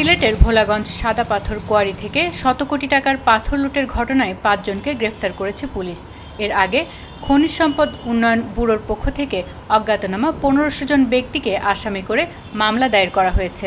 সিলেটের ভোলাগঞ্জ সাদা পাথর কোয়ারি থেকে শত কোটি টাকার পাথর লুটের ঘটনায় পাঁচজনকে গ্রেফতার করেছে পুলিশ। এর আগে খনিজ সম্পদ উন্নয়ন ব্যুরোর পক্ষ থেকে অজ্ঞাতনামা পনেরোশো জন ব্যক্তিকে আসামি করে মামলা দায়ের করা হয়েছে।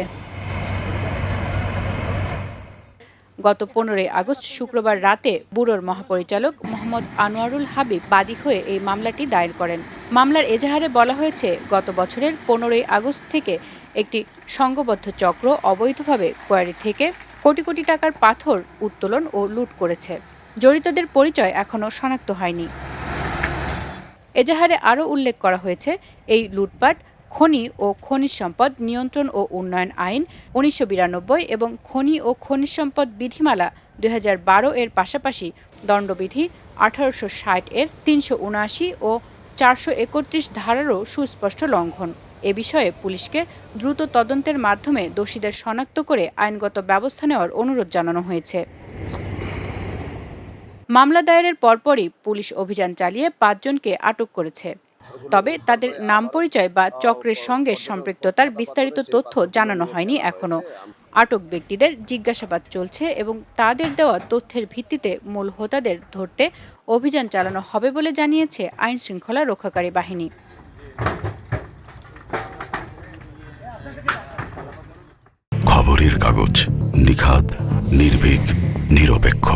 গত পনেরোই আগস্ট শুক্রবার রাতে ব্যুরোর মহাপরিচালক মোহাম্মদ আনোয়ারুল হাবিব বাদী হয়ে এই মামলাটি দায়ের করেন। মামলার এজাহারে বলা হয়েছে, গত বছরের পনেরোই আগস্ট থেকে একটি সংঘবদ্ধ চক্র অবৈধভাবে কোয়ারি থেকে কোটি কোটি টাকার পাথর উত্তোলন ও লুট করেছে। জড়িতদের পরিচয় এখনও শনাক্ত হয়নি। এজাহারে আরও উল্লেখ করা হয়েছে, এই লুটপাট খনি ও খনিজ সম্পদ নিয়ন্ত্রণ ও উন্নয়ন আইন উনিশশো বিরানব্বই এবং খনি ও খনিজ সম্পদ বিধিমালা দু হাজার বারো এর পাশাপাশি দণ্ডবিধি আঠারোশো ষাট এর তিনশো উনআশি ও চারশো একত্রিশ ধারারও সুস্পষ্ট লঙ্ঘন। এ বিষয়ে পুলিশকে দ্রুত তদন্তের মাধ্যমে দোষীদের শনাক্ত করে আইনগত ব্যবস্থা নেওয়ার অনুরোধ জানানো হয়েছে। মামলা দায়েরের পরপরই পুলিশ অভিযান চালিয়ে পাঁচজনকে আটক করেছে। তবে তাদের নাম পরিচয় বা চক্রের সঙ্গে সম্পৃক্ততার বিস্তারিত তথ্য জানানো হয়নি এখনও। আটক ব্যক্তিদের জিজ্ঞাসাবাদ চলছে এবং তাদের দেওয়া তথ্যের ভিত্তিতে মূল হোতাদের ধরতে অভিযান চালানো হবে বলে জানিয়েছে আইন শৃঙ্খলা রক্ষাকারী বাহিনী। খবরের কাগজ নিখাদ, নির্ভীক, নিরপেক্ষ।